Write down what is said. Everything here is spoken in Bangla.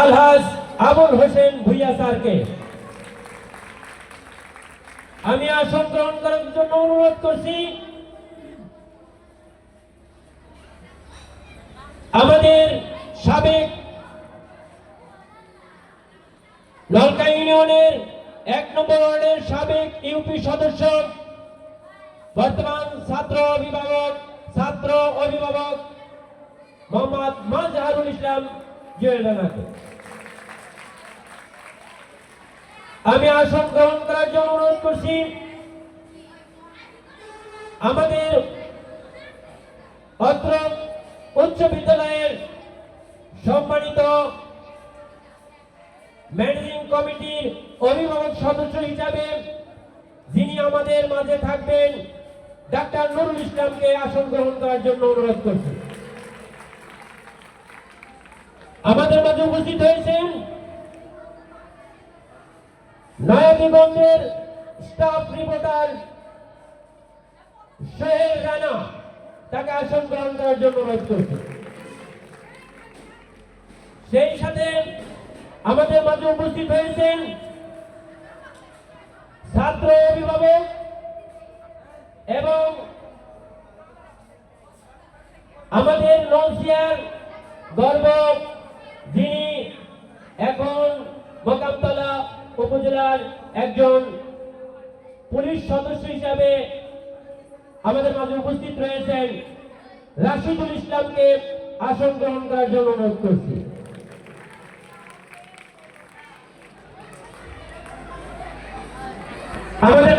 আলহাজ আবুল হোসেন ভুইয়া স্যারকে। আমি আসন গ্রহণ করার জন্য অনুরোধ করছি। আমাদের সাবেক নলকা ইউনিয়নের এক নম্বর ওয়ার্ডের সাবেক ইউপি সদস্য, বর্তমান ছাত্র অভিভাবক ছাত্র অভিভাবক মোহাম্মদ মাজহারুল ইসলাম আমি আসন গ্রহণ করার জন্য অনুরোধ করছি, আমাদের অত্র উচ্চ বিদ্যালয়ের সম্মানিত ম্যানেজিং কমিটির অভিভাবক সদস্য হিসাবে যিনি আমাদের মাঝে থাকবেন, ডাক্তার নুরুল ইসলামকে আসন গ্রহণ করার জন্য অনুরোধ করছি। আমাদের মাঝে উপস্থিত হয়েছেন নয়াদিগঞ্জের স্টাফ রিপোর্টার সোহেল রানা। তাকে আসন গ্রহণ করার জন্য অনুরোধ সেই সাথে আমাদের মাঝে উপস্থিত হয়েছেন ছাত্র অভিভাবক এবং আমাদের নৌসিয়ার গর্ব এখন মোকামতলা উপজেলার একজন পুলিশ সদস্য হিসাবে আমাদের মাঝে উপস্থিত রয়েছেন রাশিদুল ইসলামকে আসন গ্রহণ করার জন্য অনুরোধ করছি। আমাদের